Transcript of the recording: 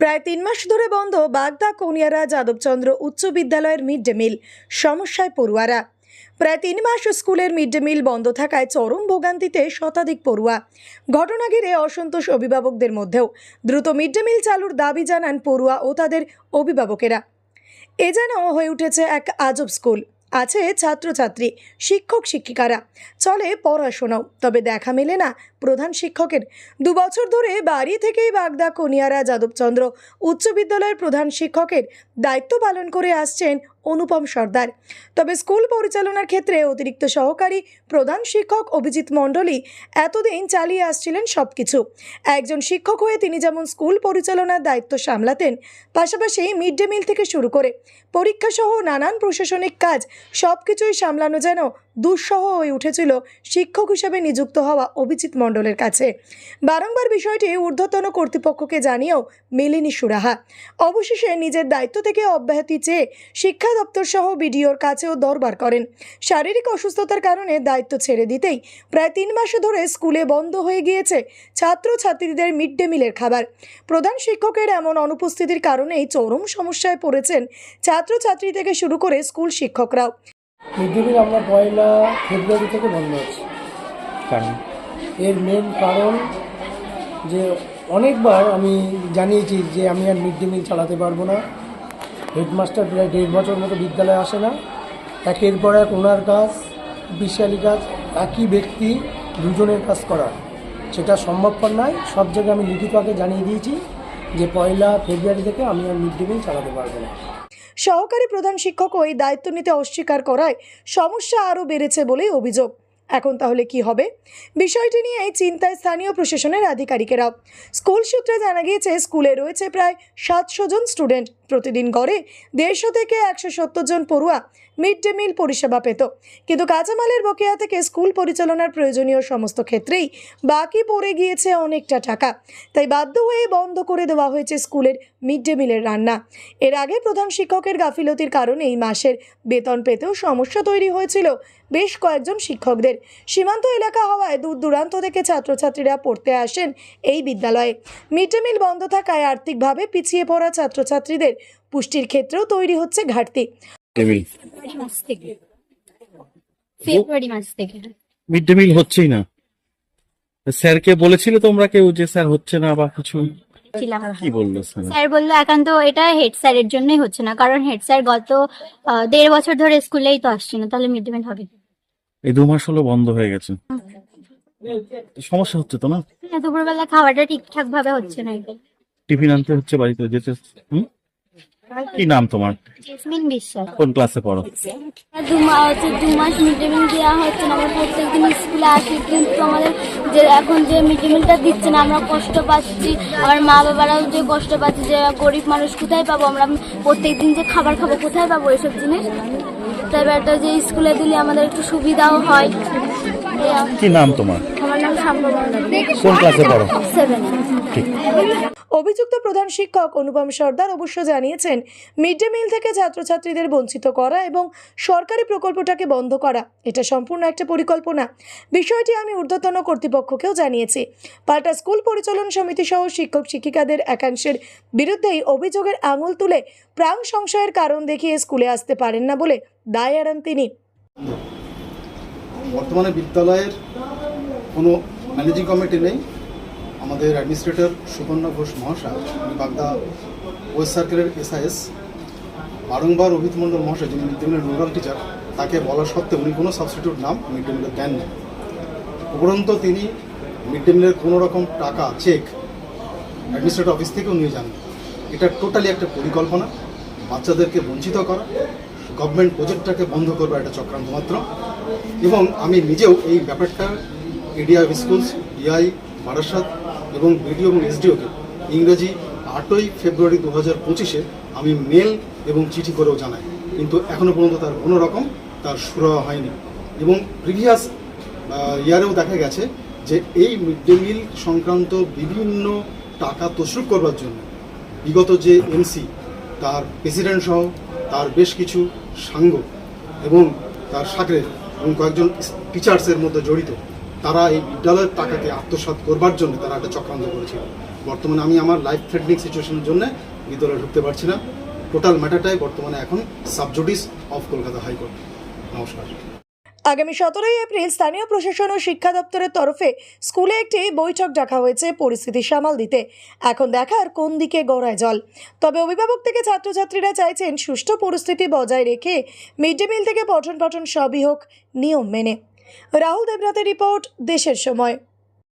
প্রায় তিন মাস ধরে বন্ধ বাগদা, কনিয়ারা, যাদবচন্দ্র উচ্চ বিদ্যালয়ের মিড ডে মিল, সমস্যায় পড়ুয়ারা। প্রায় তিন মাস স্কুলের মিড ডে মিল বন্ধ থাকায় চরম ভোগান্তিতে শতাধিক পড়ুয়া। ঘটনা ঘিরে অসন্তোষ অভিভাবকদের মধ্যেও দ্রুত মিড ডে মিল চালুর দাবি জানান পড়ুয়া ও তাদের অভিভাবকেরা। এ যেন হয়ে উঠেছে এক আজব স্কুল। আছে ছাত্রছাত্রী শিক্ষক শিক্ষিকারা চলে পড়াশোনাও, তবে দেখা মেলে না প্রধান শিক্ষকের। দু বছর ধরে বাড়ি থেকেই বাগদা কনিয়ারা যাদবচন্দ্র উচ্চ বিদ্যালয়ের প্রধান শিক্ষকের দায়িত্ব পালন করে আসছেন অনুপম সর্দার। তবে স্কুল পরিচালনার ক্ষেত্রে অতিরিক্ত সহকারী প্রধান শিক্ষক অভিজিৎ মণ্ডলী এতদিন চালিয়ে আসছিলেন সব কিছু একজন শিক্ষক হয়ে তিনি যেমন স্কুল পরিচালনার দায়িত্ব সামলাতেন, পাশাপাশি মিড ডে মিল থেকে শুরু করে পরীক্ষাসহ নানান প্রশাসনিক কাজ সব কিছুই সামলানো যেন দুঃসহ হয়ে উঠেছিল শিক্ষক হিসেবে নিযুক্ত হওয়া অভিজিৎ মণ্ডলের কাছে। বারংবার বিষয়টি ঊর্ধ্বতন কর্তৃপক্ষকে জানিয়েও মেলেনি সুরাহা। অবশেষে নিজের দায়িত্ব থেকে অব্যাহতি চেয়ে শিক্ষা দপ্তর সহ বিডিওর কাছেও দরবার করেন। শারীরিক অসুস্থতার কারণে দায়িত্ব ছেড়ে দিতেই প্রায় তিন মাস ধরে স্কুলে বন্ধ হয়ে গিয়েছে ছাত্রছাত্রীদের মিড ডে মিলের খাবার। প্রধান শিক্ষকের এমন অনুপস্থিতির কারণেই চরম সমস্যায় পড়েছেন ছাত্রছাত্রী থেকে শুরু করে স্কুল শিক্ষকরাও। মিড ডে মিল আমরা পয়লা ফেব্রুয়ারি থেকে বন্ধ আছে। কারণ? এর মেন কারণ যে অনেকবার আমি জানিয়েছি যে আমি আর মিড ডে মিল চালাতে পারব না। হেডমাস্টার প্রায় দেড় বছর মতো বিদ্যালয়ে আসে না। একের পর এক ওনার কাজ বিশালী কাজ একই ব্যক্তি দুজনের কাজ করা। সেটা সম্ভবপর নয় সব জায়গায় আমি লিখিত আগে জানিয়ে দিয়েছি যে পয়লা ফেব্রুয়ারি থেকে আমি আর মিড ডে মিল চালাতে পারব না। সহকারী প্রধান শিক্ষক ওই দায়িত্ব নিতে অস্বীকার করায় সমস্যা আরও বেড়েছে বলেই অভিযোগ। এখন তাহলে কি হবে? বিষয়টি নিয়ে এই চিন্তায় স্থানীয় প্রশাসনের আধিকারিকেরাও। স্কুল সূত্রে জানা গিয়েছে, স্কুলে রয়েছে প্রায় সাতশো জন স্টুডেন্ট। প্রতিদিন গড়ে দেড়শো থেকে একশো সত্তর জন পড়ুয়া মিড ডে মিল পরিষেবা পেত। কিন্তু কাঁচামালের বকেয়া থেকে স্কুল পরিচালনার প্রয়োজনীয় সমস্ত ক্ষেত্রেই বাকি পড়ে গিয়েছে অনেকটা টাকা। তাই বাধ্য হয়ে বন্ধ করে দেওয়া হয়েছে স্কুলের মিড ডে মিলের রান্না। এর আগে প্রধান শিক্ষকের গাফিলতির কারণে এই মাসের বেতন পেতেও সমস্যা তৈরি হয়েছিল বেশ কয়েকজন শিক্ষকদের। সীমান্ত এলাকা হওয়ায় দূর দূরান্ত থেকে ছাত্রছাত্রীরা পড়তে আসেন এই বিদ্যালয়ে। মিড ডে মিল বন্ধ থাকায় আর্থিকভাবে পিছিয়ে পড়া ছাত্রছাত্রীদের পুষ্টির ক্ষেত্রেও তৈরি হচ্ছে ঘাটতি। ফেব্রুয়ারি মাস থেকে। মিড ডে মিল হচ্ছেই না। স্যারকে বলেছিল তোমরা কেউ যে স্যার হচ্ছে না বা কিছু? কি বলল স্যার? বলল একান্ত এটা হেড স্যারের জন্যই হচ্ছে না। কারণ হেড স্যার গত আহ, দেড় বছর ধরে স্কুলেই তো আসছে না। তাহলে মিড ডে মিল হবে এই দু মাস হলো বন্ধ হয়ে গেছে। সমস্যা হচ্ছে তো না? হ্যাঁ, দুপুরবেলা খাওয়াটা ঠিকঠাক ভাবে হচ্ছে না। টিফিন আনতে হচ্ছে বাড়িতে যেতে হুম? কি নাম তোমার? জেসমিন বিশ্বাস। কোন ক্লাসে পড়ো? দু মাস দু মাস মিড ডে মিল দেওয়া হচ্ছে না আমরা প্রত্যেকদিন স্কুলে আসি কিন্তু আমাদের যে এখন যে মিড ডে মিলটা দিচ্ছে না আমরা কষ্ট পাচ্ছি। আমার মা বাবারাও যে কষ্ট পাচ্ছে যে গরিব মানুষ কোথায় পাবো? আমরা প্রত্যেকদিন যে খাবার খাব কোথায় পাবো এসব জিনিস? তাই একটা যে স্কুলে দিলে আমাদের একটু সুবিধাও হয়। কি নাম তোমার? কোন ক্লাসে পড়ো? ঠিক। অভিযুক্ত প্রধান শিক্ষক অনুপম সর্দার অবশ্য জানিয়েছেন মিড ডে মিল থেকে ছাত্রছাত্রীদের বঞ্চিত করা এবং সরকারি প্রকল্পটাকে বন্ধ করা এটা সম্পূর্ণ একটা পরিকল্পনা। বিষয়টি আমি ঊর্ধ্বতন কর্তৃপক্ষকেও জানিয়েছি। পাল্টা স্কুল পরিচালন সমিতি সহ শিক্ষক শিক্ষিকাদের একাংশের বিরুদ্ধেই অভিযোগের আঙুল তুলে প্রাণ সংশয়ের কারণ দেখিয়ে স্কুলে আসতে পারেন না বলে দায় এড়ান তিনি। বর্তমানে বিদ্যালয়ের কোনো ম্যানেজিং কমিটি নেই। আমাদের অ্যাডমিনিস্ট্রেটর সুকন্যা ঘোষ মহাশয় বাগদা ওয়েস্ট সার্কেলের এসআইএস। বারংবার অভিত মণ্ডল মহাশয়, যিনি মিড ডে মিলের রুরাল টিচার, তাকে বলা সত্ত্বেও উনি কোনো সাবস্টিটিউট নাম মিড ডে মিলে দেন উপরন্ত তিনি মিড ডে মিলের কোনো রকম টাকা চেক অ্যাডমিনিস্ট্রেটর অফিস থেকেও নিয়ে যান। এটা টোটালি একটা পরিকল্পনা। বাচ্চাদেরকে বঞ্চিত করা গভর্নমেন্ট প্রজেক্টটাকে বন্ধ করবার একটা চক্রান্ত মাত্র। এবং আমি নিজেও এই ব্যাপারটা এডিয়া স্কুলস ইআই, বারাসাত এবং বিডিও এবং এসডিওকে ইংরেজি আটই ফেব্রুয়ারি দু হাজার পঁচিশে আমি মেল এবং চিঠি করেও জানাই। কিন্তু এখনও পর্যন্ত তার কোনো রকম তার সুরাহা হয়নি। এবং প্রিভিয়াস ইয়ারেও দেখা গেছে যে এই মিড ডে মিল সংক্রান্ত বিভিন্ন টাকা তসরুপ করবার জন্য বিগত যে এমসি, তার প্রেসিডেন্ট সহ তার বেশ কিছু সাঙ্গ এবং তার সাকরে এবং কয়েকজন টিচার্সের মধ্যে জড়িত তারা এই বিদ্যালয়ের টাকাকে আত্মসাৎ করবার জন্য তারা একটা চক্রান্ত করেছিল। বর্তমানে আমি আমার লাইফ থ্রেটনিং সিচুয়েশনের জন্য বিদ্যালয়ে ঢুকতে পারছি না। টোটাল ম্যাটারটাই বর্তমানে এখন সাবজুডিস অফ কলকাতা হাইকোর্ট। নমস্কার। আগামী সতেরোই এপ্রিল স্থানীয় প্রশাসন ও শিক্ষা দপ্তরের তরফে স্কুলে একটি বৈঠক ডাকা হয়েছে পরিস্থিতি সামাল দিতে। এখন দেখার কোন দিকে গড়ায় জল। তবে অভিভাবক থেকে ছাত্রছাত্রীরা চাইছেন সুষ্ঠু পরিস্থিতি বজায় রেখে মিড ডে মিল থেকে পঠন পাঠন সবই হোক, নিয়ম মেনে। রাহুল দেবরাতের রিপোর্ট দেশের সময়।